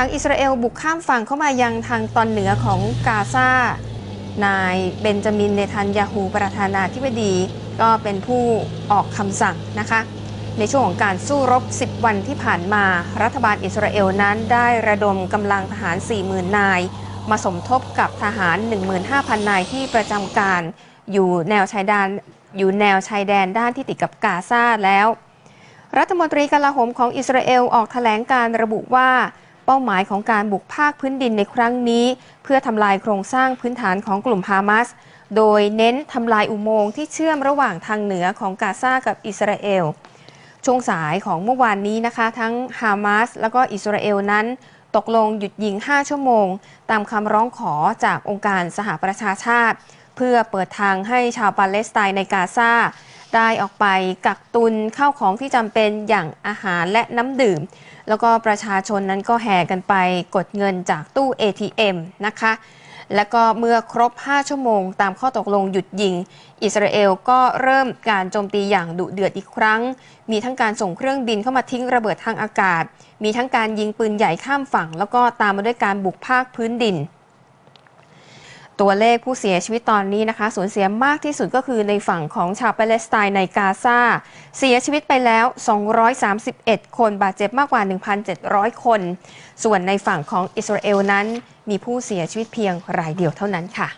ถังอิสราเอลบุกข้ามฝั่งเข้ามายังทางตอนเหนือของกาซา นายเบนจามินเนทันยาฮูประธานาธิบดี ก็เป็นผู้ออกคำสั่งนะคะ ในช่วงของการสู้รบ 10 วันที่ผ่านมา รัฐบาลอิสราเอลนั้นได้ระดมกำลังทหาร 40,000 นาย มาสมทบกับทหาร 15,000 นายที่ประจำการอยู่แนวชายแดนอยู่แนวชายแดนด้านที่ติดกับกาซาแล้ว รัฐมนตรีกลาโหมของอิสราเอลออกแถลงการระบุว่า เป้าหมายของการบุกภาคพื้นดินในครั้งนี้ เพื่อทำลายโครงสร้างพื้นฐานของกลุ่มฮามาส โดยเน้นทำลายอุโมงค์ที่เชื่อมระหว่างทางเหนือของกาซากับอิสราเอล ช่วงสายของเมื่อวานนี้นะคะ ทั้งฮามาสแล้วก็อิสราเอลนั้น ตกลงหยุดยิง 5 ชั่วโมง ตามคำร้องขอจากองค์การสหประชาชาติ เพื่อเปิดทางให้ชาวปาเลสไตน์ในกาซา ได้ออกไปกักตุนข้าวของที่จำเป็นอย่างอาหารและน้ำดื่ม แล้วก็ประชาชนนั้นก็แห่กันไปกดเงินจากตู้ ATM นะคะ แล้วก็เมื่อครบ 5 ชั่วโมง ตามข้อตกลงหยุดยิง อิสราเอลก็เริ่มการโจมตีอย่างดุเดือดอีกครั้ง มีทั้งการส่งเครื่องบินเข้ามาทิ้งระเบิดทางอากาศ มีทั้งการยิงปืนใหญ่ข้ามฝั่ง แล้วก็ตามมาด้วยการบุกภาคพื้นดิน ตัวเลขผู้เสียชีวิตตอนนี้นะคะ สูญเสียมากที่สุดก็คือในฝั่งของชาวปาเลสไตน์ในกาซาเสียชีวิตไปแล้ว 231 คนบาดเจ็บมากกว่า 1,700 คน ส่วนในฝั่งของอิสราเอลนั้น มีผู้เสียชีวิตเพียงรายเดียวเท่านั้นค่ะ